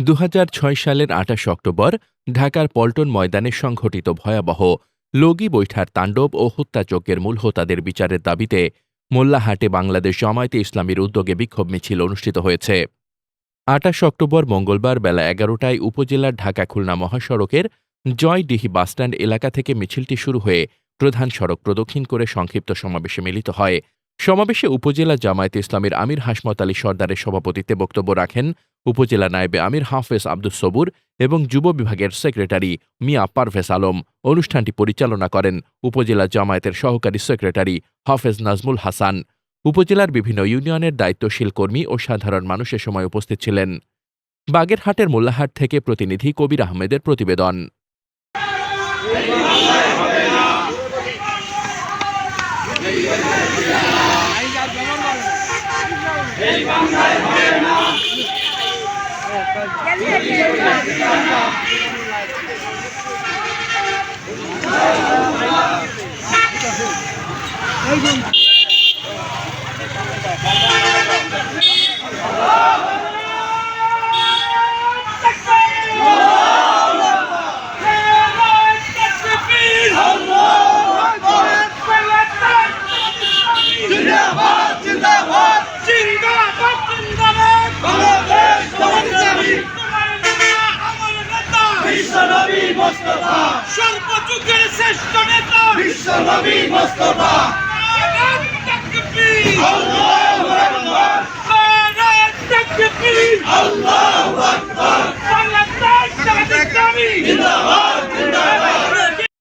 দু হাজার ছয় সালের আঠাশ অক্টোবর ঢাকার পল্টন ময়দানে সংঘটিত ভয়াবহ লগি বৈঠার তাণ্ডব ও হত্যাযজ্ঞের মূল হোতাদের বিচারের দাবিতে মোল্লাহাটে বাংলাদেশ জামায়াতে ইসলামীর উদ্যোগে বিক্ষোভ মিছিল অনুষ্ঠিত হয়েছে। আটাশ অক্টোবর মঙ্গলবার বেলা এগারোটায় উপজেলার ঢাকা খুলনা মহাসড়কের জয়ডিহি বাসস্ট্যান্ড এলাকা থেকে মিছিলটি শুরু হয়ে প্রধান সড়ক প্রদক্ষিণ করে সংক্ষিপ্ত সমাবেশে মিলিত হয়। সমাবেশে উপজেলা জামায়াতে ইসলামীর আমির হাসমত আলী সর্দারের সভাপতিত্বে বক্তব্য রাখেন উপজেলা নায়েবে আমির হাফেজ আব্দুস সবুর এবং যুব বিভাগের সেক্রেটারি মিয়া পারভেজ আলম অনুষ্ঠানটি পরিচালনা করেন উপজেলা জামায়াতের সহকারী সেক্রেটারি হাফেজ নাজমুল হাসান। উপজেলার বিভিন্ন ইউনিয়নের দায়িত্বশীল কর্মী ও সাধারণ মানুষের সময় উপস্থিত ছিলেন। বাগেরহাটের মোল্লাহাট থেকে প্রতিনিধি কবির আহমেদের প্রতিবেদন জিন্দাবাদ জিন্দাবাদ বাংলাদেশ জামাত ইসলামী তোমার নেতা আমার নেতা বিশ্ব নবী মোস্তফা। সর্বযুগের শ্রেষ্ঠ নেতা। বিশ্ব নবী মোস্তফা। আল্লাহু!